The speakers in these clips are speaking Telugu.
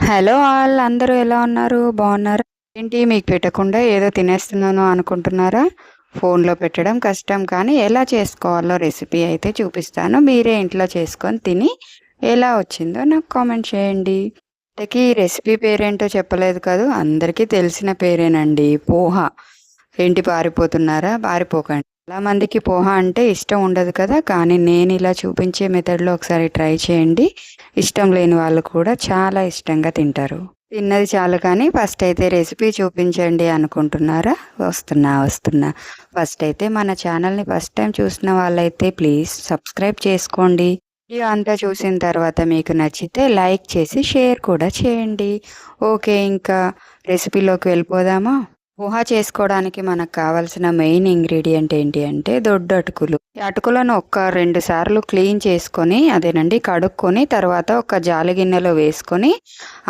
హలో ఆల్ అందరూ ఎలా ఉన్నారు? బాగున్నారా? ఏంటి మీకు పెట్టకుండా ఏదో తినేస్తున్నాను అనుకుంటున్నారా? ఫోన్లో పెట్టడం కష్టం కానీ ఎలా చేసుకోవాలో రెసిపీ అయితే చూపిస్తాను. మీరే ఇంట్లో చేసుకొని తిని ఎలా వచ్చిందో నాకు కామెంట్ చేయండి. ఇంతకీ ఈ రెసిపీ పేరేంటో చెప్పలేదు కాదు? అందరికీ తెలిసిన పేరేనండి పోహ. ఏంటి పారిపోతున్నారా? పారిపోకండి. చాలామందికి పోహ అంటే ఇష్టం ఉండదు కదా కానీ నేను ఇలా చూపించే మెథడ్లో ఒకసారి ట్రై చేయండి. ఇష్టం లేని వాళ్ళు కూడా చాలా ఇష్టంగా తింటారు. తిన్నది చాలు కానీ ఫస్ట్ అయితే రెసిపీ చూపించండి అనుకుంటున్నారా? వస్తున్నా వస్తున్నా. ఫస్ట్ అయితే మన ఛానల్ని ఫస్ట్ టైం చూసిన వాళ్ళైతే ప్లీజ్ సబ్స్క్రైబ్ చేసుకోండి. వీడియో అంతా చూసిన తర్వాత మీకు నచ్చితే లైక్ చేసి షేర్ కూడా చేయండి. ఓకే ఇంకా రెసిపీలోకి వెళ్ళిపోదామా? ఊహ చేసుకోవడానికి మనకు కావాల్సిన మెయిన్ ఇంగ్రీడియంట్ ఏంటి అంటే దొడ్డు అటుకులు. ఈ అటుకులను ఒక్క రెండు సార్లు క్లీన్ చేసుకొని అదేనండి కడుక్కొని తర్వాత ఒక జాలి గిన్నెలో వేసుకొని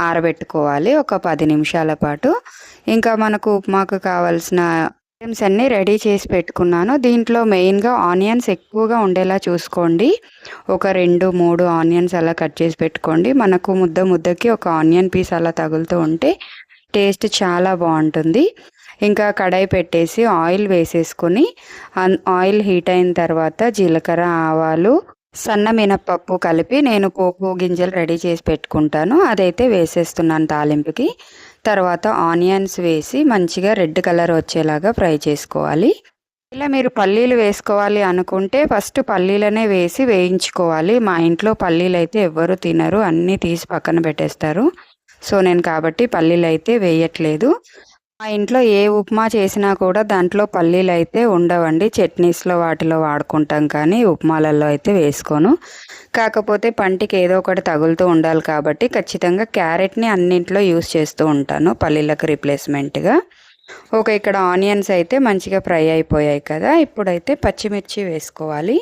ఆరబెట్టుకోవాలి ఒక పది నిమిషాల పాటు. ఇంకా మనకు ఉప్మాకు కావాల్సిన ఐటమ్స్ అన్నీ రెడీ చేసి పెట్టుకున్నాను. దీంట్లో మెయిన్గా ఆనియన్స్ ఎక్కువగా ఉండేలా చూసుకోండి. ఒక రెండు మూడు ఆనియన్స్ అలా కట్ చేసి పెట్టుకోండి. మనకు ముద్ద ముద్దకి ఒక ఆనియన్ పీస్ అలా తగులుతూ ఉంటే టేస్ట్ చాలా బాగుంటుంది. ఇంకా కడాయి పెట్టేసి ఆయిల్ వేసేసుకొని ఆయిల్ హీట్ అయిన తర్వాత జీలకర్ర ఆవాలు సన్న మినప్పప్పు కలిపి నేను పోపు గింజలు రెడీ చేసి పెట్టుకుంటాను. అదైతే వేసేస్తున్నాను తాలింపుకి. తర్వాత ఆనియన్స్ వేసి మంచిగా రెడ్ కలర్ వచ్చేలాగా ఫ్రై చేసుకోవాలి. ఇలా మీరు పల్లీలు వేసుకోవాలి అనుకుంటే ఫస్ట్ పల్లీలనే వేసి వేయించుకోవాలి. మా ఇంట్లో పల్లీలు అయితే ఎవ్వరు తినరు అన్నీ తీసి పక్కన పెట్టేస్తారు. సో నేను కాబట్టి పల్లీలు అయితే వేయట్లేదు. మా ఇంట్లో ఏ ఉప్మా చేసినా కూడా దాంట్లో పల్లీలు అయితే ఉండవండి. చట్నీస్లో వాటిలో వాడుకుంటాం కానీ ఉప్మాలలో అయితే వేసుకోను. కాకపోతే పంటికి ఏదో ఒకటి తగులుతూ ఉండాలి కాబట్టి ఖచ్చితంగా క్యారెట్ని అన్నింట్లో యూస్ చేస్తూ ఉంటాను పల్లీలకు రిప్లేస్మెంట్గా. ఓకే ఇక్కడ ఆనియన్స్ అయితే మంచిగా ఫ్రై అయిపోయాయి కదా. ఇప్పుడైతే పచ్చిమిర్చి వేసుకోవాలి.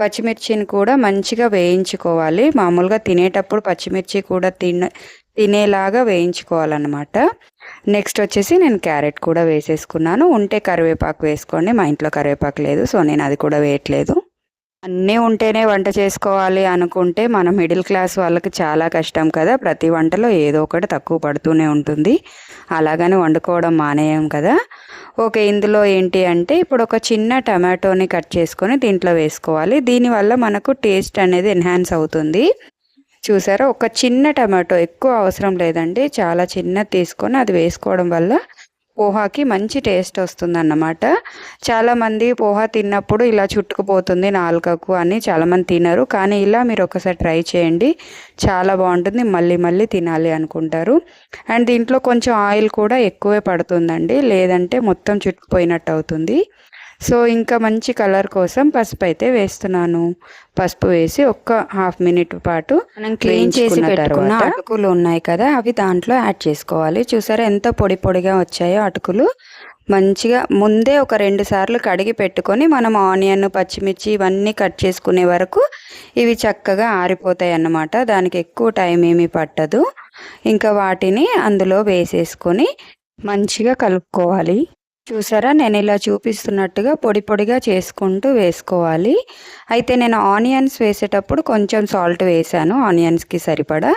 పచ్చిమిర్చిని కూడా మంచిగా వేయించుకోవాలి. మామూలుగా తినేటప్పుడు పచ్చిమిర్చి కూడా తిన తినేలాగా వేయించుకోవాలన్నమాట. నెక్స్ట్ వచ్చేసి నేను క్యారెట్ కూడా వేసేసుకున్నాను. ఉంటే కరివేపాకు వేసుకోండి. మా ఇంట్లో కరివేపాకు లేదు సో నేను అది కూడా వేయట్లేదు. అన్నీ ఉంటేనే వంట చేసుకోవాలి అనుకుంటే మన మిడిల్ క్లాస్ వాళ్ళకి చాలా కష్టం కదా. ప్రతి వంటలో ఏదో ఒకటి తక్కువ పడుతూనే ఉంటుంది. అలాగని వండుకోవడం మానేయం కదా. ఓకే ఇందులో ఏంటి అంటే ఇప్పుడు ఒక చిన్న టమాటోని కట్ చేసుకొని దీంట్లో వేసుకోవాలి. దీనివల్ల మనకు టేస్ట్ అనేది ఎన్హాన్స్ అవుతుంది. చూసారా? ఒక చిన్న టమాటో ఎక్కువ అవసరం లేదండి. చాలా చిన్నది తీసుకొని అది వేసుకోవడం వల్ల పోహాకి మంచి టేస్ట్ వస్తుందన్నమాట. చాలామంది పోహా తిన్నప్పుడు ఇలా చుట్టుకుపోతుంది నాలుకకు అని చాలామంది తినరు. కానీ ఇలా మీరు ఒకసారి ట్రై చేయండి. చాలా బాగుంటుంది. మళ్ళీ మళ్ళీ తినాలి అనుకుంటారు. అండ్ దీంట్లో కొంచెం ఆయిల్ కూడా ఎక్కువే పడుతుందండి. లేదంటే మొత్తం చుట్టుకుపోయినట్టు అవుతుంది. సో ఇంకా మంచి కలర్ కోసం పసుపు అయితే వేస్తున్నాను. పసుపు వేసి ఒక్క హాఫ్ మినిట్ పాటు మనం క్లీన్ చేసి పెట్టుకున్న అటుకులు ఉన్నాయి కదా అవి దాంట్లో యాడ్ చేసుకోవాలి. చూసారా ఎంత పొడి పొడిగా వచ్చాయో అటుకులు. మంచిగా ముందే ఒక రెండు సార్లు కడిగి పెట్టుకొని మనం ఆనియన్ పచ్చిమిర్చి ఇవన్నీ కట్ చేసుకునే వరకు ఇవి చక్కగా ఆరిపోతాయి అన్నమాట. దానికి ఎక్కువ టైం ఏమీ పట్టదు. ఇంకా వాటిని అందులో వేసేసుకొని మంచిగా కలుపుకోవాలి. చూసారా? నేను ఇలా చూపిస్తున్నట్టుగా పొడి పొడిగా చేసుకుంటూ వేసుకోవాలి. అయితే నేను ఆనియన్స్ వేసేటప్పుడు కొంచెం సాల్ట్ వేసాను ఆనియన్స్కి సరిపడా.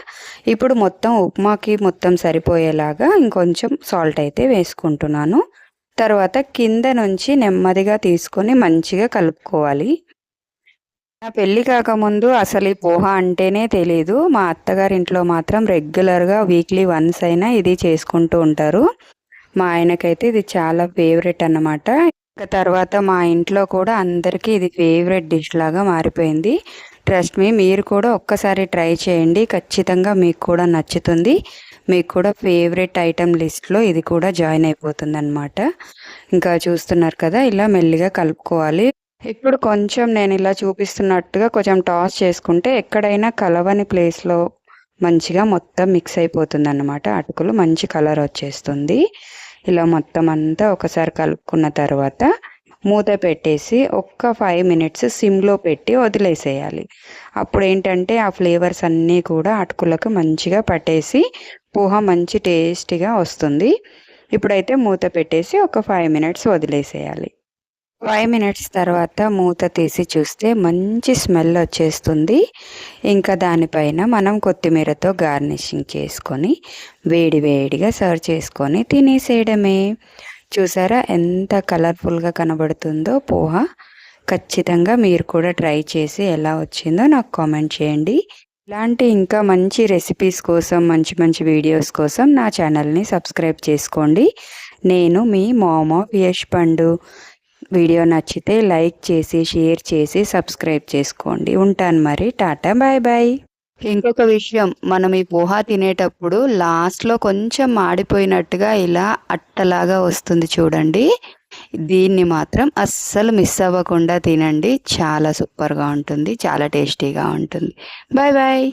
ఇప్పుడు మొత్తం ఉప్మాకి మొత్తం సరిపోయేలాగా ఇంకొంచెం సాల్ట్ అయితే వేసుకుంటున్నాను. తర్వాత కింద నుంచి నెమ్మదిగా తీసుకొని మంచిగా కలుపుకోవాలి. నా పెళ్ళి కాకముందు అసలు ఈ పోహ అంటేనే తెలీదు. మా అత్తగారింట్లో మాత్రం రెగ్యులర్గా వీక్లీ వన్స్ అయినా ఇది చేసుకుంటూ ఉంటారు. మా ఆయనకైతే ఇది చాలా ఫేవరెట్ అన్నమాట. ఇంకా తర్వాత మా ఇంట్లో కూడా అందరికీ ఇది ఫేవరెట్ డిష్ లాగా మారిపోయింది. ట్రస్ట్ మీ మీరు కూడా ఒక్కసారి ట్రై చేయండి. ఖచ్చితంగా మీకు కూడా నచ్చుతుంది. మీకు కూడా ఫేవరెట్ ఐటమ్ లిస్ట్లో ఇది కూడా జాయిన్ అయిపోతుంది అనమాట ఇంకా చూస్తున్నారు కదా ఇలా మెల్లిగా కలుపుకోవాలి. ఇప్పుడు కొంచెం నేను ఇలా చూపిస్తున్నట్టుగా కొంచెం టాస్ చేసుకుంటే ఎక్కడైనా కలవని ప్లేస్లో మంచిగా మొత్తం మిక్స్ అయిపోతుంది అన్నమాట అటుకులు మంచి కలర్ వచ్చేస్తుంది. ఇలా మొత్తం అంతా ఒకసారి కలుపుకున్న తర్వాత మూత పెట్టేసి ఒక్క ఫైవ్ మినిట్స్ సిమ్లో పెట్టి వదిలేసేయాలి. అప్పుడు ఏంటంటే ఆ ఫ్లేవర్స్ అన్నీ కూడా అటుకులకు మంచిగా పట్టేసి పోహ మంచి టేస్టీగా వస్తుంది. ఇప్పుడైతే మూత పెట్టేసి ఒక ఫైవ్ మినిట్స్ వదిలేసేయాలి. ఫైవ్ మినిట్స్ తర్వాత మూత తీసి చూస్తే మంచి స్మెల్ వచ్చేస్తుంది. ఇంకా దానిపైన మనం కొత్తిమీరతో గార్నిషింగ్ చేసుకొని వేడి వేడిగా సర్వ్ చేసుకొని తినేసేయడమే. చూసారా ఎంత కలర్ఫుల్గా కనబడుతుందో పోహ. ఖచ్చితంగా మీరు కూడా ట్రై చేసి ఎలా వచ్చిందో నాకు కామెంట్ చేయండి. ఇలాంటి ఇంకా మంచి రెసిపీస్ కోసం మంచి మంచి వీడియోస్ కోసం నా ఛానల్ని సబ్స్క్రైబ్ చేసుకోండి. నేను మీ మోమో యష్ పండు. వీడియో నచ్చితే లైక్ చేసి షేర్ చేసి సబ్స్క్రైబ్ చేసుకోండి. ఉంటాను మరి. Tata bye bye. ఇంకొక విషయం మనం ఈ పోహా తినేటప్పుడు లాస్ట్లో కొంచెం మాడిపోయినట్టుగా ఇలా అట్టలాగా వస్తుంది చూడండి. దీన్ని మాత్రం అస్సలు మిస్ అవ్వకుండా తినండి. చాలా సూపర్గా ఉంటుంది చాలా టేస్టీగా ఉంటుంది. Bye bye.